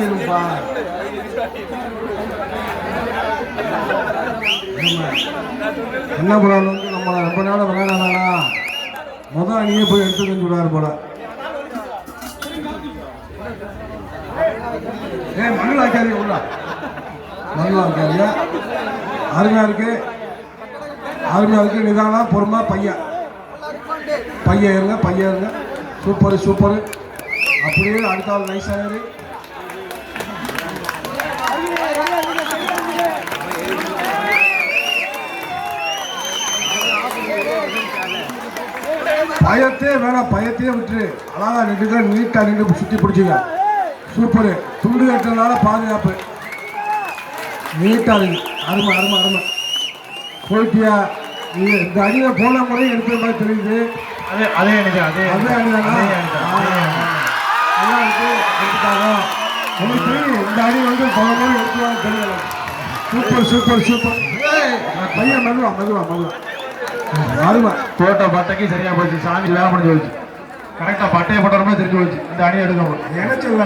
ஆக்கிடுப்பா என்ன பண்ணாலும் வந்து நம்ம ரொம்ப நாளாக விளையாடானா முதல் அணியே போய் எடுத்துக்கன்னு சொல்றாரு போல. ஏ மங்களாச்சாரிய ஆக்காதீங்க உள்ள. மண்ணு அருமையா இருக்கு. அருமையா இருக்கு. நிதானம் பொறுமா பையன். பையன் இருங்க பையன் இருங்க. Super super. அப்படியே அடுத்த ஆள் நைஸ் பயத்தே வேணாம் பயத்தையே விட்டுரு. அழகா நின்றுக்க நீட்டா நின்று சுத்தி பிடிச்சிங்க சூப்பர். துண்டு கட்டுறதுனால பாதுகாப்பு. நீட்டா இருக்கு. அருமை அருமை அருமை. போயிட்டியா? நீ இந்த அடியில போன முறை எடுத்த மாதிரி தெரியுது. அதே அதே அணிதான் அதே அதே அணிதான் அணி. உங்களுக்கு இந்த அடி வந்து பல முறை எடுத்துவாங்க தெரியல. Super super super. பையன் மெதுவா மெதுவா மெதுவா. அருமை போட்ட பட்டைக்கு சரியா போச்சு சாமி வேலை முடிஞ்சு போச்சு. கரெக்டா பட்டையை போட்டோமே தெரிஞ்சு போச்சு. இந்த அணி எடுக்கணும் நினைச்சல